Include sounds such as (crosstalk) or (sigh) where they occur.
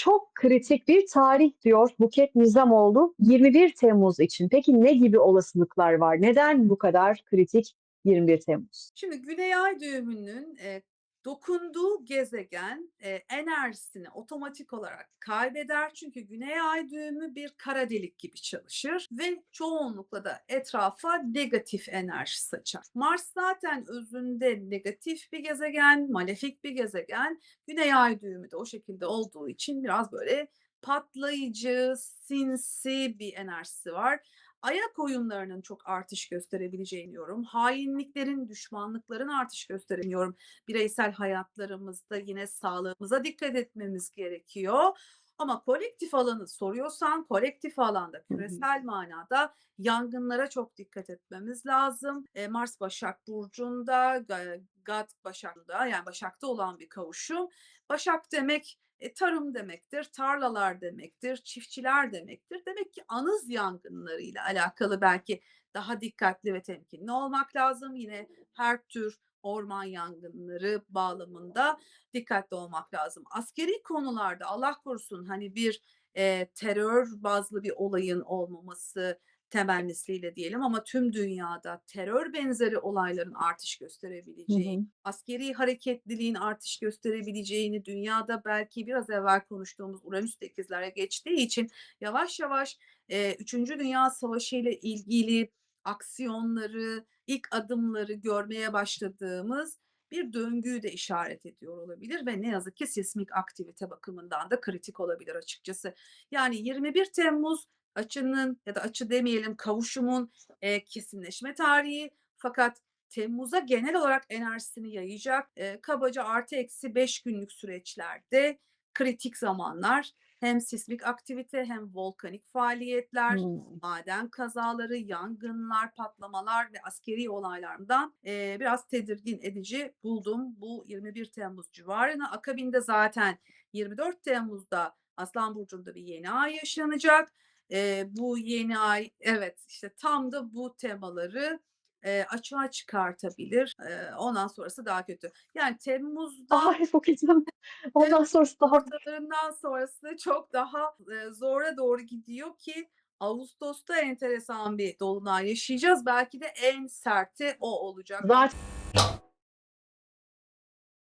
Çok kritik bir tarih diyor Buket Nizamoğlu 21 Temmuz için. Peki ne gibi olasılıklar var? Neden bu kadar kritik 21 Temmuz? Şimdi Güney Ay düğümünün e, dokunduğu gezegen e, enerjisini otomatik olarak kaybeder. Çünkü Güney Ay düğümü bir kara delik gibi çalışır ve çoğunlukla da etrafa negatif enerji saçar. Mars zaten özünde negatif bir gezegen, malefik bir gezegen. Güney Ay düğümü de o şekilde olduğu için biraz böyle patlayıcı, sinsi bir enerjisi var. Ayak oyunlarının çok artış gösterebileceğini diyorum. Hainliklerin, düşmanlıkların artış gösteremiyorum. Bireysel hayatlarımızda yine sağlığımıza dikkat etmemiz gerekiyor. Ama kolektif alanı soruyorsan kolektif alanda küresel manada yangınlara çok dikkat etmemiz lazım. E, Mars Başak Burcu'nda, Ga- Gat Başak'ta yani Başak'ta olan bir kavuşum. Başak demek e, tarım demektir, tarlalar demektir, çiftçiler demektir. Demek ki anız yangınlarıyla alakalı belki daha dikkatli ve temkinli olmak lazım. Yine her tür orman yangınları bağlamında dikkatli olmak lazım. Askeri konularda Allah korusun hani bir e, terör bazlı bir olayın olmaması temennisiyle diyelim ama tüm dünyada terör benzeri olayların artış Hı gösterebileceği, hı. askeri hareketliliğin artış gösterebileceğini, dünyada belki biraz evvel konuştuğumuz Uranüs ikizlere geçtiği için yavaş yavaş e, 3. Dünya Savaşı ile ilgili aksiyonları, ilk adımları görmeye başladığımız bir döngüyü de işaret ediyor olabilir ve ne yazık ki sismik aktivite bakımından da kritik olabilir açıkçası. Yani 21 Temmuz açının ya da açı demeyelim kavuşumun e, kesinleşme tarihi fakat Temmuz'a genel olarak enerjisini yayacak e, kabaca artı eksi 5 günlük süreçlerde kritik zamanlar hem sismik aktivite hem volkanik faaliyetler, Hımm. maden kazaları, yangınlar, patlamalar ve askeri olaylardan e, biraz tedirgin edici buldum bu 21 Temmuz civarını. Akabinde zaten 24 Temmuz'da Aslan Burcu'nda bir yeni ay yaşanacak. E, bu yeni ay evet işte tam da bu temaları e, açığa çıkartabilir. E, ondan sonrası daha kötü. Yani Temmuz'da Ay Hanım, (laughs) ondan sonrası daha ortalarından sonrası çok daha e, zora doğru gidiyor ki Ağustos'ta enteresan bir dolunay yaşayacağız. Belki de en serti o olacak. Zaten